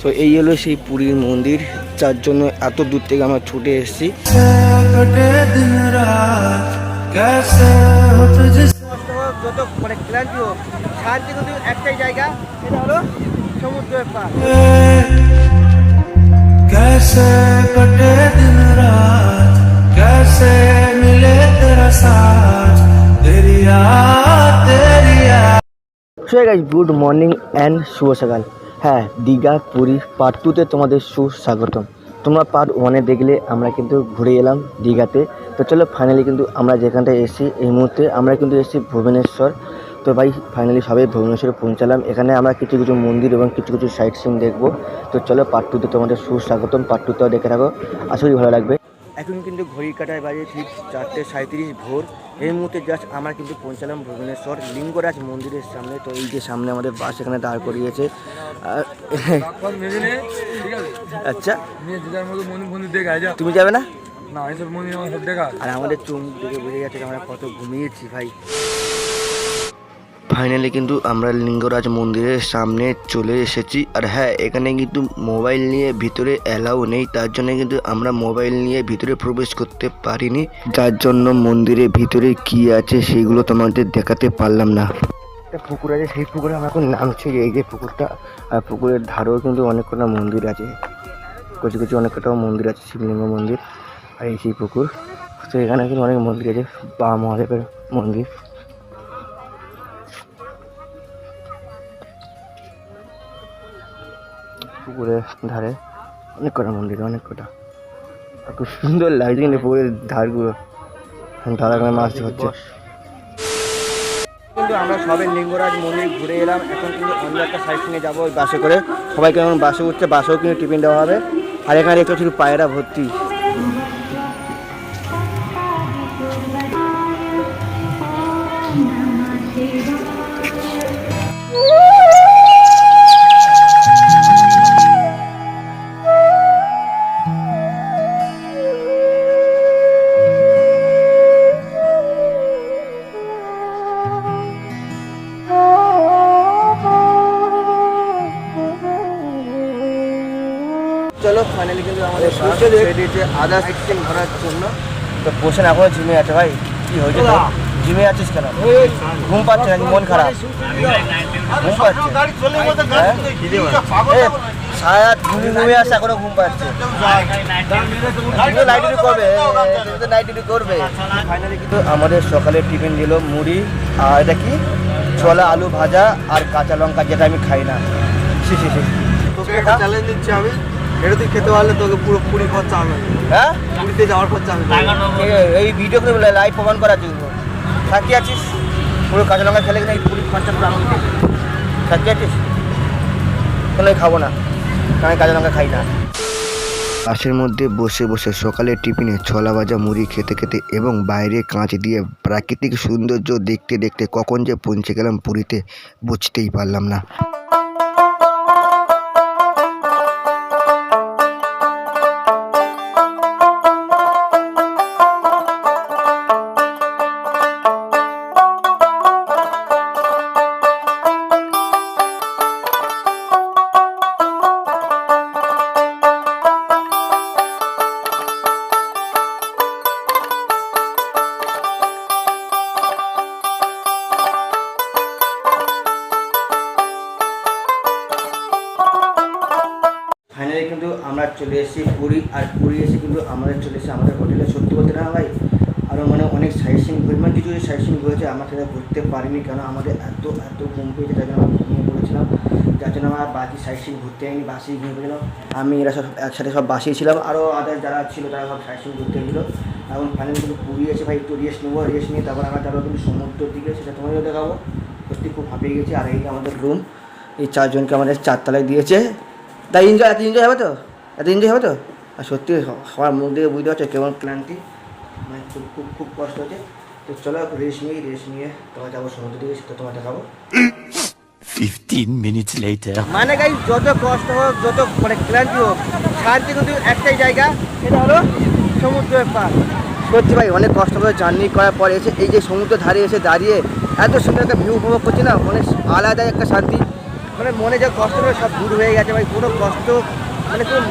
তো এই হলো সেই পুরীর মন্দির যার জন্য এত দূর থেকে আমরা ছুটে এসেছি कटे दिन रात कैसे हो तुझसे যত মানে ক্লান্তি হোক শান্তি কিন্তু একটাই জায়গা সেটা হলো সমুদ্রের পার कैसे कटे दिन रात कैसे मिले तेरा साथ तेरी याद तेरी याद so guys good morning and শুভ সকাল হ্যাঁ দীঘা, পুরী পার্ট টুতে তোমাদের সুস্বাগতম। তোমরা পার্ট ওয়ানে দেখলে আমরা কিন্তু ঘুরে এলাম দীঘাতে। তো চলো ফাইনালি কিন্তু আমরা যেখানটায় এসেছি, এই মুহূর্তে আমরা কিন্তু এসেছি ভুবনেশ্বর। তো ভাই ফাইনালি সবাই ভুবনেশ্বরে পৌঁছালাম। এখানে আমরা কিছু কিছু মন্দির এবং কিছু কিছু সাইট সিন দেখব। তো চলো পার্ট টুতে তোমাদের সুস্বাগতম। পার্ট টুতেও দেখে থাকো। করি ভালো লাগবে। এখন কিন্তু ঘড়ি কাটায় বাজে ঠিক চারটে সাঁত্রিশ ভোর। এই মুহূর্তে জাস্ট আমার কিন্তু পৌঁছালাম ভুবনেশ্বর লিঙ্গরাজ মন্দিরের সামনে। তো এই যে সামনে আমাদের বাস এখানে দাঁড় করিয়েছে। আচ্ছা। তুমি যাবে না? আর আমাদের চুম দেখে বুঝে যাচ্ছে আমরা কত ঘুমিয়েছি ভাই। ফাইনালি কিন্তু আমরা লিঙ্গরাজ মন্দিরের সামনে চলে এসেছি। আর হ্যাঁ এখানে কিন্তু মোবাইল নিয়ে ভিতরে অ্যালাউ নেই, তার জন্য কিন্তু আমরা মোবাইল নিয়ে ভিতরে প্রবেশ করতে পারিনি। যার জন্য মন্দিরের ভিতরে কি আছে সেগুলো তোমাদের দেখাতে পারলাম না। একটা পুকুর আছে, সেই পুকুরে আমরা এখন নামছি, এই যে পুকুরটা। আর পুকুরের ধারেও কিন্তু অনেক কটা মন্দির আছে। কিছু কিছু অনেক কটা মন্দির আছে, শিবলিঙ্গ মন্দির। আর এই সেই পুকুর। তো এখানে কিন্তু অনেক মন্দির আছে বা মহাদেবের মন্দির। পুকুরের ধারে অনেক কটা মন্দির অনেক কটা। আর খুব সুন্দর লাগছে কিন্তু পুকুরের ধারগুলো। দাদা এখানে মাছ ধরছে। কিন্তু আমরা সবাই লিঙ্গরাজ মন্দির ঘুরে এলাম। এখন কিন্তু অন্য একটা সাইড সিনে যাব ওই বাসে করে। সবাইকে এখন বাসে উঠছে বাসেও কিন্তু টিফিন দেওয়া হবে। আর এখানে একটু শুধু পায়রা ভর্তি। জন্য। তো পোষণ এখনও জিমে আছে ভাই। কি হয়েছে? জিমে আছিস কেন? ঘুম পাচ্ছে নাকি? মন খারাপ? ঘুম পাচ্ছে? এ, ঘুমিয়ে ঘুমিয়ে আসছে এখনও ঘুম পাচ্ছে। নাইট ডিউটি করবে। নাইট ডিউটি করবে। ফাইনালি কিন্তু আমাদের সকালে টিফিন দিল মুড়ি আর এটা কি? ছোলা আলু ভাজা আর কাঁচা লঙ্কা যেটা আমি খাই না। সি সি তোকে চ্যালেঞ্জ দিচ্ছি আমি। এটা তুই খেতে পারলে তোকে পুরো পুরি খরচা আমি হ্যাঁ? পুরীতে যাওয়ার খরচা এ- এই ভিডিও করে লাইভ প্রমাণ করার জন্য। থাকি আছিস? পুরো কাঁচা লঙ্কা খেলে কিনা এই পুরীর খরচা পুরো আমি থাকি আছিস? কোনো খাব না। আমি কাঁচা লঙ্কা খাই না। বাসের মধ্যে বসে বসে সকালের টিফিনে ছোলা ভাজা মুড়ি খেতে খেতে এবং বাইরে কাঁচ দিয়ে প্রাকৃতিক সৌন্দর্য দেখতে দেখতে কখন যে পৌঁছে গেলাম পুরীতে বুঝতেই পারলাম না। চলে এসেছি পুরী, আর পুরী এসে কিন্তু আমাদের চলে এসেছি আমাদের হোটেলে। সত্যি বলতে না ভাই আরও মানে অনেক সাইট সিন মানে কিছু সাইট সিন ঘুরেছে আমরা সেটা ঘুরতে পারিনি কেন আমাদের এত এত ঘুম পেয়েছে তাই জন্য আমরা ঘুমিয়ে পড়েছিলাম। যার জন্য আমার বাকি সাইট সিন ঘুরতে যাইনি বাসেই ঘুমিয়ে পড়েছিলাম। আমি এরা সব একসাথে সব বাসেই ছিলাম। আরও আদার যারা ছিল তারা সব সাইট সিন ঘুরতে গেছিল। এখন ফাইনালি কিন্তু পুরী এসে ভাই একটু রেস্ট নেব রেস্ট নিয়ে তারপর আমরা যাব কিন্তু সমুদ্রের দিকে, সেটা তোমাদেরও দেখাবো। সত্যি খুব হাঁপিয়ে গেছি, আর এই আমাদের রুম এই চারজনকে আমাদের চারতলায় দিয়েছে। তাই এনজয় এত এনজয় হবে তো? এত এনজয় হবে তো? আর সত্যি সবার মুখ দেখে বুঝতে পারছ কেমন ক্লান্তি। মানে খুব খুব খুব কষ্ট হচ্ছে। তো চলো রেস্ট নিয়ে রেস্ট নিয়ে তোমার যাব সমুদ্র দিকে সেটা তোমার দেখাবো। 15 minutes later. মানে গাই যত কষ্ট হোক যত মানে ক্লান্তি হোক শান্তি কিন্তু একটাই জায়গা সেটা হলো সমুদ্রের পার। সত্যি ভাই অনেক কষ্ট করে জার্নি করার পরে এসে এই যে সমুদ্র ধারে এসে দাঁড়িয়ে এত সুন্দর একটা ভিউ উপভোগ করছি না অনেক আলাদা একটা শান্তি। মানে মনে যে কষ্টটা সব দূর হয়ে গেছে ভাই কোনো কষ্ট মানে কোনো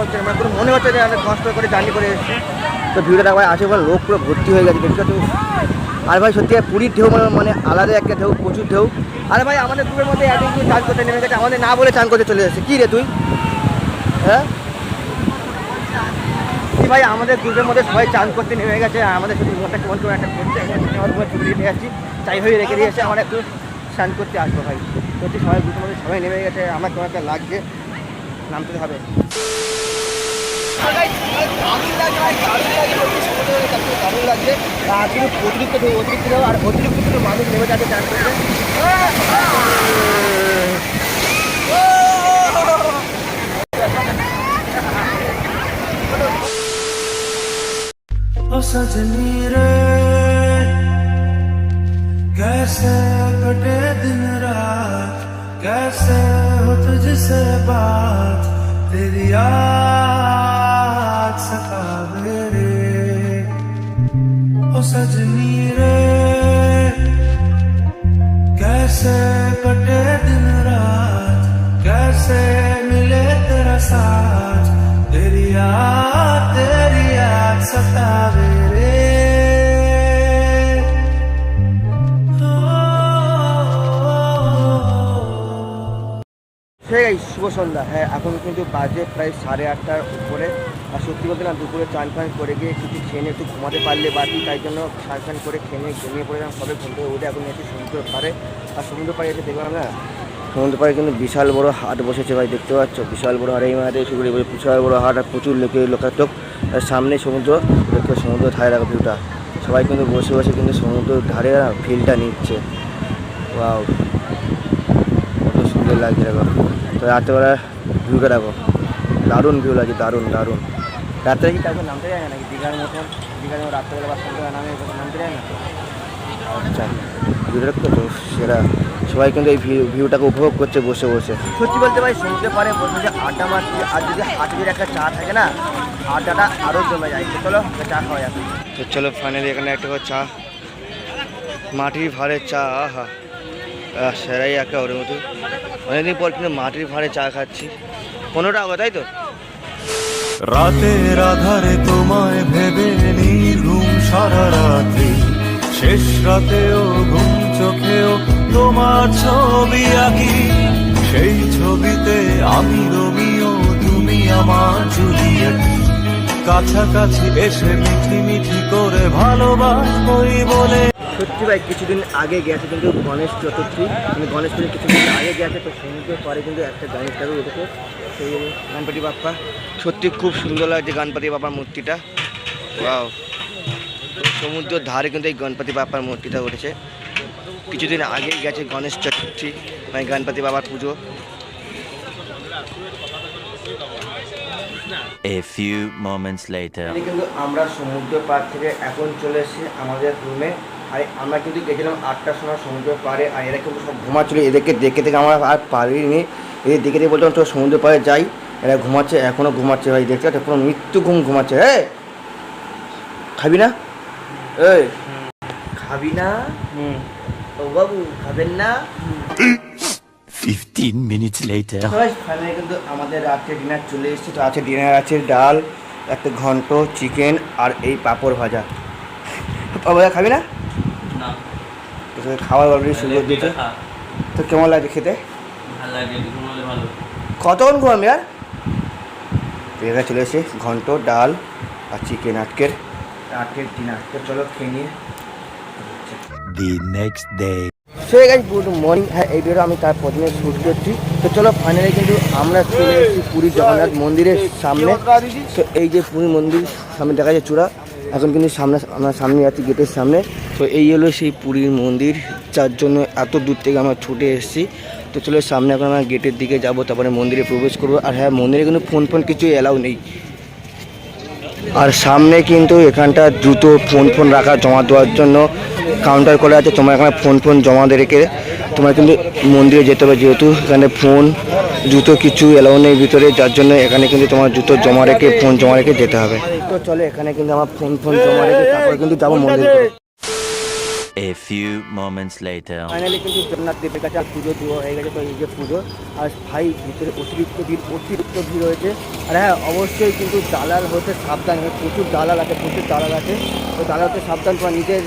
হচ্ছে না, মানে কোনো মনে হচ্ছে যে অনেক কষ্ট করে জার্নি করে এসেছি। তো ভিডিওটা ভাই আসে লোক পুরো ভর্তি হয়ে গেছে দেখছ তুমি আর ভাই সত্যি পুরীর ঢেউ মানে মানে আলাদা একটা ঢেউ প্রচুর ঢেউ। আরে ভাই আমাদের গ্রুপের মধ্যে এত কিছু চান করতে নেমে গেছে আমাদের না বলে চান করতে চলে এসেছে। কী রে তুই? হ্যাঁ? কি ভাই আমাদের গ্রুপের মধ্যে সবাই চান করতে নেমে গেছে আমাদের শুধু মনটা কেমন করে একটা করতে আমার দিয়ে যাচ্ছি চাই হয়ে রেখে দিয়েছে আমার একটু স্নান করতে আসব ভাই। সত্যি সবাই গ্রুপের মধ্যে সবাই নেমে গেছে আমার কেমন একটা লাগছে। নামতে হবে দারুণ লাগছে ভাই, দারুণ লাগছে, সত্যি সমুদ্রে দেখতে দারুণ লাগছে। আর কিন্তু অতিরিক্ত ঢেউ, অতিরিক্ত ঢেউ আর অতিরিক্ত কিন্তু মানুষ নেমে যাচ্ছে চান করতে ओ सजनी रे कैसे कटे दिन रात कैसे हो तुझसे बात तेरी याद सतावे रे ओ सजनी रे গাই শুভ সন্ধ্যা। হ্যাঁ এখন কিন্তু বাজে প্রায় সাড়ে আটটার উপরে। আর সত্যি বলতে না, দুপুরে চান ফান করে গিয়ে কিছু খেয়ে একটু ঘুমাতে পারলে বাকি তাই জন্য চান ফান করে খেয়ে নিয়ে ঘুমিয়ে পড়লাম সবে ঘুম থেকে উঠে এখন এসে সমুদ্র পাড়ে। আর সমুদ্র পাড়ে এসে দেখলাম না, সমুদ্র পাড়ে কিন্তু বিশাল বড় হাট বসেছে ভাই, দেখতে পাচ্ছ? বিশাল বড় হাট, এই মাঠে শুরু করে বিশাল বড় হাট, আর প্রচুর লোকে লোকাচক আর সামনে সমুদ্র দেখতে সমুদ্র ধারে রাখা ভিউটা সবাই কিন্তু বসে বসে কিন্তু সমুদ্র ধারে ফিলটা নিচ্ছে। ওয়াও সুন্দর লাগছে দেখো। তো রাত্রেবেলা ভিউটা দেখো। দারুণ ভিউ লাগছে দারুণ দারুণ। রাত্রে কি তারপর নামতে যায় নাকি? দীঘার মতন দীঘার মতো রাত্রেবেলা নামে নামতে যায় না? আচ্ছা সেরা। সবাই কিন্তু এই ভিউ ভিউটাকে উপভোগ করছে বসে বসে। সত্যি বলতে ভাই সমুদ্রে পারে বসে যে আড্ডা মারছি আর যদি হাতে যদি একটা চা থাকে না আড্ডাটা আরও জমে যায়। চলো চা খাওয়া যাবে তো চলো ফাইনালি এখানে একটা চা। মাটির ভাড়ের চা আহ, সেরাই একটা ওর মতো। অনেকদিন পর কিন্তু মাটির ভাড়ে চা খাচ্ছি। পনেরো টাকা তাই তো? রাতের আধারে তোমায় ভেবে নির্ঘুম সারা রাত্রি। শেষ রাতেও ঘুম চোখেও তোমার ছবি আঁকি। সেই ছবিতে আমি রোমিও তুমি আমার জুলিয়েট। কাছাকাছি এসে মিঠি মিঠি করে ভালোবাসবই বলে সত্যি ভাই কিছুদিন আগে গেছে কিন্তু গণেশ চতুর্থী। মানে গণেশ পুজো কিছুদিন আগে গেছে তো সমুদ্রের পরে কিন্তু একটা গণেশ ঠাকুর উঠেছে সেই গণপতি বাপ্পা। সত্যি খুব সুন্দর লাগছে গণপতি বাপ্পার মূর্তিটা। ওয়াও। সমুদ্রের ধারে কিন্তু এই গণপতি বাপ্পার মূর্তিটা উঠেছে। কিছুদিন আগেই গেছে গণেশ চতুর্থী মানে গণপতি বাবার পুজো। A few moments later. কিন্তু আমরা সমুদ্র পাড় থেকে এখন চলে এসেছি আমাদের রুমে আর আমরা কিন্তু গেছিলাম আটটার সময় সমুদ্র পাড়ে আর এরা কিন্তু সব ঘুমাচ্ছিল। এদেরকে দেখে দেখে আমরা আর পারিনি। এদের দেখে দেখে বলতাম তো সমুদ্র পাড়ে যাই। এরা ঘুমাচ্ছে এখনও ঘুমাচ্ছে ভাই দেখতে পাচ্ছ? পুরো মৃত্যু ঘুম ঘুমাচ্ছে। হ্যাঁ খাবি না? এই খাবি না? ও বাবু খাবেন না? 15 minutes later. ফাইনালি কিন্তু আমাদের রাত্রে ডিনার চলে এসেছে। তো আছে ডিনার আছে ডাল একটা ঘন্ট চিকেন আর এই পাঁপড় ভাজা। পাপড় ভাজা খাবি না? তো তোকে খাওয়ার অলরেডি সুযোগ দিতে তো কেমন লাগে খেতে কতক্ষণ ঘুমাবি আর এখানে চলে এসে ঘন্ট ডাল আর চিকেন আজকের আজকের ডিনার তো চলো খেয়ে নিয়ে next day. সে গাইজ গুড মর্নিং হ্যাঁ এই ভিডিও আমি তার প্রথমে শুট করছি। তো চলো ফাইনালি কিন্তু আমরা চলে এসেছি পুরী জগন্নাথ মন্দিরের সামনে। তো এই যে পুরী মন্দির সামনে দেখা যাচ্ছে চূড়া। এখন কিন্তু সামনে, আমরা সামনে যাচ্ছি গেটের সামনে। তো এই হলো সেই পুরীর মন্দির, যার জন্য এত দূর থেকে আমরা ছুটে এসেছি। তো চলো সামনে এখন আমরা গেটের দিকে যাব, তারপরে মন্দিরে প্রবেশ করব। আর হ্যাঁ মন্দিরে কিন্তু ফোন ফোন কিছু এলাও নেই। আর সামনে কিন্তু এখানটা জুতো, ফোন ফোন রাখা, জমা দেওয়ার জন্য কাউন্টার করা আছে। তোমার এখানে ফোন ফোন জমা দিয়ে রেখে তোমার কিন্তু মন্দিরে যেতে হবে যেহেতু এখানে ফোন জুতো কিছু এলাও নেই ভিতরে যার জন্য এখানে কিন্তু তোমার জুতো জমা রেখে ফোন জমা রেখে যেতে হবে। তো চলে এখানে কিন্তু আমার ফোন ফোন জমা রেখে তারপরে কিন্তু যাব মন্দিরে। A few moments later. Finally কিন্তু জগন্নাথ দেবের কাছে আর পুজো দেওয়া হয়ে গেছে তো এই যে পুজো। আর ভাই ভিতরে অতিরিক্ত ভিড় অতিরিক্ত ভিড় হয়েছে আর হ্যাঁ অবশ্যই কিন্তু দালাল হতে সাবধান প্রচুর দালাল আছে প্রচুর দালাল আছে। তো দালাল হতে সাবধান তোমার নিজের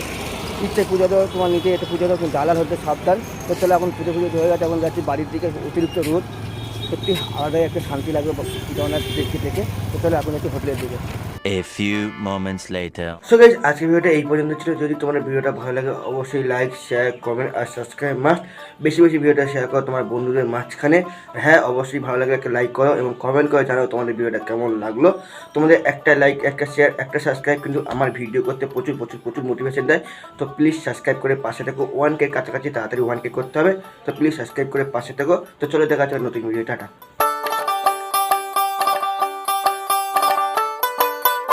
ইচ্ছে পুজো দেওয়া তোমার নিজে এতে পুজো দেওয়া কিন্তু দালাল হতে সাবধান। তো চলো এখন পুজো পুজো হয়ে গেছে এখন যাচ্ছি বাড়ির দিকে অতিরিক্ত রোদ। সত্যি আলাদাই একটা শান্তি লাগবে জগন্নাথ দেখতে থেকে তো তাহলে এখন একটু হোটেলের দিকে। A few moments later. So guys আজকের ভিডিওটা এই পর্যন্ত ছিল। যদি তোমার ভিডিওটা ভালো লাগে, অবশ্যই লাইক শেয়ার কমেন্ট আর সাবস্ক্রাইব মাস্ট বেশি বেশি ভিডিওটা শেয়ার করো তোমার বন্ধুদের মাঝখানে। হ্যাঁ অবশ্যই ভালো লাগে একটা লাইক করো এবং কমেন্ট করে জানাও তোমাদের ভিডিওটা কেমন লাগল। তোমাদের একটা লাইক একটা শেয়ার একটা সাবস্ক্রাইব কিন্তু আমার ভিডিও করতে প্রচুর প্রচুর প্রচুর মোটিভেশন দেয়। তো প্লিজ সাবস্ক্রাইব করে পাশে থাকো। ওয়ান কে কাছাকাছি তাড়াতাড়ি ওয়ান কে করতে হবে। তো প্লিজ সাবস্ক্রাইব করে পাশে থাকো। তো চলে দেখা যাচ্ছে নতুন ভিডিও টাটা।